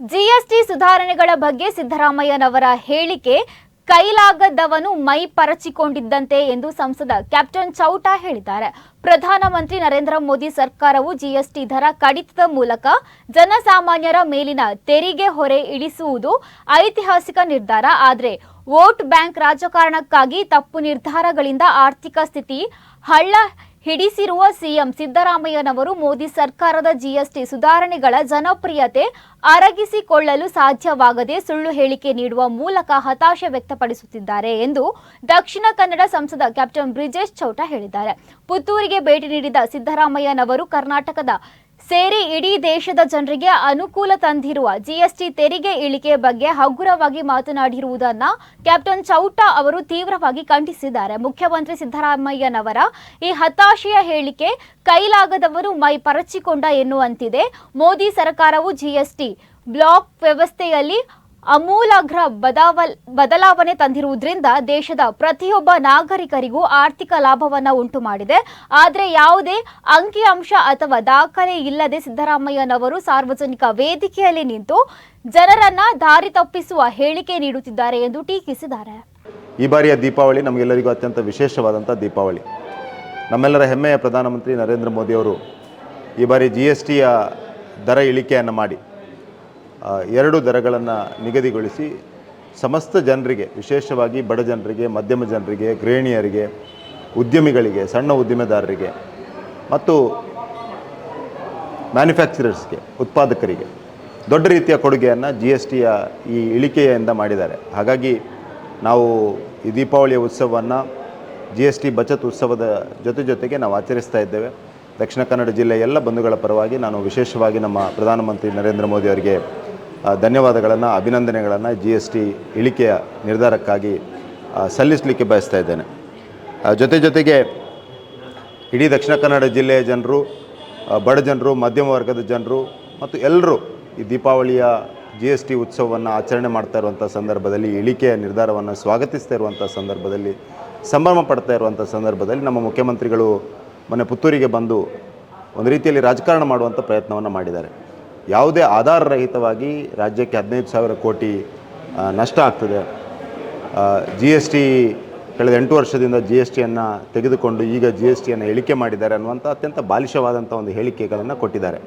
GST ಸುಧಾರಣೆಗಳ ಬಗ್ಗೆ ಸಿದ್ದರಾಮಯ್ಯನವರ ಹೇಳಿಕೆ ಕೈಲಾಗದವನು ಮೈ ಪರಚಿಕೊಂಡಿದ್ದಂತೆ ಎಂದು ಸಂಸದ ಕ್ಯಾಪ್ಟನ್ ಚೌಟಾ ಹೇಳಿದ್ದಾರೆ. ಪ್ರಧಾನಮಂತ್ರಿ ನರೇಂದ್ರ ಮೋದಿ ಸರ್ಕಾರವು ಜಿಎಸ್ಟಿ ದರ ಕಡಿತದ ಮೂಲಕ ಜನಸಾಮಾನ್ಯರ ಮೇಲಿನ ತೆರಿಗೆ ಹೊರೆ ಇಳಿಸುವುದು ಐತಿಹಾಸಿಕ ನಿರ್ಧಾರ. ಆದರೆ ವೋಟ್ ಬ್ಯಾಂಕ್ ರಾಜಕಾರಣಕ್ಕಾಗಿ ತಪ್ಪು ನಿರ್ಧಾರಗಳಿಂದ ಆರ್ಥಿಕ ಸ್ಥಿತಿ ಹಳ್ಳ ಹಿಡಿಸಿರುವ ಸಿಎಂ ಸಿದ್ದರಾಮಯ್ಯನವರು ಮೋದಿ ಸರ್ಕಾರದ ಜಿಎಸ್ಟಿ ಸುಧಾರಣೆಗಳ ಜನಪ್ರಿಯತೆ ಅರಗಿಸಿಕೊಳ್ಳಲು ಸಾಧ್ಯವಾಗದೆ ಸುಳ್ಳು ಹೇಳಿಕೆ ನೀಡುವ ಮೂಲಕ ಹತಾಶೆ ವ್ಯಕ್ತಪಡಿಸುತ್ತಿದ್ದಾರೆ ಎಂದು ದಕ್ಷಿಣ ಕನ್ನಡ ಸಂಸದ ಕ್ಯಾಪ್ಟನ್ ಬ್ರಿಜೇಶ್ ಚೌಟ ಹೇಳಿದ್ದಾರೆ. ಪುತ್ತೂರಿಗೆ ಭೇಟಿ ನೀಡಿದ ಸಿದ್ದರಾಮಯ್ಯನವರು ಕರ್ನಾಟಕದ ಸೇರಿ ಇಡೀ ದೇಶದ ಜನರಿಗೆ ಅನುಕೂಲ ತಂದಿರುವ ಜಿಎಸ್ಟಿ ತೆರಿಗೆ ಇಳಿಕೆ ಬಗ್ಗೆ ಹಗುರವಾಗಿ ಮಾತನಾಡಿರುವುದನ್ನ ಕ್ಯಾಪ್ಟನ್ ಚೌಟಾ ಅವರು ತೀವ್ರವಾಗಿ ಖಂಡಿಸಿದ್ದಾರೆ. ಮುಖ್ಯಮಂತ್ರಿ ಸಿದ್ದರಾಮಯ್ಯನವರ ಈ ಹತಾಶೆಯ ಹೇಳಿಕೆ ಕೈಲಾಗದವರು ಮೈ ಪರಚಿಕೊಂಡ ಎನ್ನುವಂತಿದೆ. ಮೋದಿ ಸರ್ಕಾರವು ಜಿಎಸ್ಟಿ ಬ್ಲಾಕ್ ವ್ಯವಸ್ಥೆಯಲ್ಲಿ ಅಮೂಲಾಗ್ರ ಬದಾವಲ್, ಬದಲಾವಣೆ ತಂದಿರುವುದರಿಂದ ದೇಶದ ಪ್ರತಿಯೊಬ್ಬ ನಾಗರಿಕರಿಗೂ ಆರ್ಥಿಕ ಲಾಭವನ್ನು ಉಂಟು ಮಾಡಿದೆ ಆದರೆ ಯಾವುದೇ ಅಂಕಿಅಂಶ ಅಥವಾ ದಾಖಲೆ ಇಲ್ಲದೆ ಸಿದ್ದರಾಮಯ್ಯನವರು ಸಾರ್ವಜನಿಕ ವೇದಿಕೆಯಲ್ಲಿ ನಿಂತು ಜನರನ್ನ ದಾರಿ ತಪ್ಪಿಸುವ ಹೇಳಿಕೆ ನೀಡುತ್ತಿದ್ದಾರೆ ಎಂದು ಟೀಕಿಸಿದ್ದಾರೆ. ಈ ಬಾರಿಯ ದೀಪಾವಳಿ ನಮಗೆಲ್ಲರಿಗೂ ಅತ್ಯಂತ ವಿಶೇಷವಾದಂಥ ದೀಪಾವಳಿ. ನಮ್ಮೆಲ್ಲರ ಹೆಮ್ಮೆಯ ಪ್ರಧಾನಮಂತ್ರಿ ನರೇಂದ್ರ ಮೋದಿಯವರು ಈ ಬಾರಿ ಜಿ ಎಸ್ ಟಿಯ ದರ ಇಳಿಕೆಯನ್ನು ಮಾಡಿ ಎರಡು ದರಗಳನ್ನು ನಿಗದಿಗೊಳಿಸಿ ಸಮಸ್ತ ಜನರಿಗೆ, ವಿಶೇಷವಾಗಿ ಬಡ ಜನರಿಗೆ, ಮಧ್ಯಮ ಜನರಿಗೆ, ಗೃಹಿಣಿಯರಿಗೆ, ಉದ್ಯಮಿಗಳಿಗೆ, ಸಣ್ಣ ಉದ್ದಿಮೆದಾರರಿಗೆ ಮತ್ತು ಮ್ಯಾನುಫ್ಯಾಕ್ಚರರ್ಸ್ಗೆ ಉತ್ಪಾದಕರಿಗೆ ದೊಡ್ಡ ರೀತಿಯ ಕೊಡುಗೆಯನ್ನು ಜಿ ಎಸ್ ಟಿಯ ಈ ಇಳಿಕೆಯಿಂದ ಮಾಡಿದ್ದಾರೆ. ಹಾಗಾಗಿ ನಾವು ಈ ದೀಪಾವಳಿಯ ಉತ್ಸವವನ್ನು ಜಿ ಎಸ್ ಟಿ ಬಚತ್ ಉತ್ಸವದ ಜೊತೆ ಜೊತೆಗೆ ನಾವು ಆಚರಿಸ್ತಾ ಇದ್ದೇವೆ. ದಕ್ಷಿಣ ಕನ್ನಡ ಜಿಲ್ಲೆಯ ಎಲ್ಲ ಬಂಧುಗಳ ಪರವಾಗಿ ನಾನು ವಿಶೇಷವಾಗಿ ನಮ್ಮ ಪ್ರಧಾನಮಂತ್ರಿ ನರೇಂದ್ರ ಮೋದಿ ಅವರಿಗೆ ಧನ್ಯವಾದಗಳನ್ನು, ಅಭಿನಂದನೆಗಳನ್ನು ಜಿ ಎಸ್ ಟಿ ಇಳಿಕೆಯ ನಿರ್ಧಾರಕ್ಕಾಗಿ ಸಲ್ಲಿಸಲಿಕ್ಕೆ ಬಯಸ್ತಾ ಇದ್ದೇನೆ. ಜೊತೆ ಜೊತೆಗೆ ಇಡೀ ದಕ್ಷಿಣ ಕನ್ನಡ ಜಿಲ್ಲೆಯ ಜನರು ಬಡ ಜನರು, ಮಧ್ಯಮ ವರ್ಗದ ಜನರು ಮತ್ತು ಎಲ್ಲರೂ ಈ ದೀಪಾವಳಿಯ ಜಿ ಎಸ್ ಟಿ ಉತ್ಸವವನ್ನು ಆಚರಣೆ ಮಾಡ್ತಾ ಇರುವಂಥ ಸಂದರ್ಭದಲ್ಲಿ, ಇಳಿಕೆಯ ನಿರ್ಧಾರವನ್ನು ಸ್ವಾಗತಿಸ್ತಾ ಇರುವಂಥ ಸಂದರ್ಭದಲ್ಲಿ, ಸಂಭ್ರಮ ಪಡ್ತಾ ಇರುವಂಥ ಸಂದರ್ಭದಲ್ಲಿ ನಮ್ಮ ಮುಖ್ಯಮಂತ್ರಿಗಳು ಮೊನ್ನೆ ಪುತ್ತೂರಿಗೆ ಬಂದು ಒಂದು ರೀತಿಯಲ್ಲಿ ರಾಜಕಾರಣ ಮಾಡುವಂಥ ಪ್ರಯತ್ನವನ್ನು ಮಾಡಿದ್ದಾರೆ. ಯಾವುದೇ ಆಧಾರರಹಿತವಾಗಿ ರಾಜ್ಯಕ್ಕೆ ಹದಿನೈದು ಸಾವಿರ ಕೋಟಿ ನಷ್ಟ ಆಗ್ತದೆ. ಜಿ ಎಸ್ ಟಿ ಕಳೆದ ಎಂಟು ವರ್ಷದಿಂದ ಜಿ ಎಸ್ ಟಿಯನ್ನು ತೆಗೆದುಕೊಂಡು ಈಗ ಜಿ ಎಸ್ ಟಿಯನ್ನು ಇಳಿಕೆ ಮಾಡಿದ್ದಾರೆ ಅನ್ನುವಂಥ ಅತ್ಯಂತ ಬಾಲಿಷವಾದಂಥ ಒಂದು ಹೇಳಿಕೆಗಳನ್ನು ಕೊಟ್ಟಿದ್ದಾರೆ.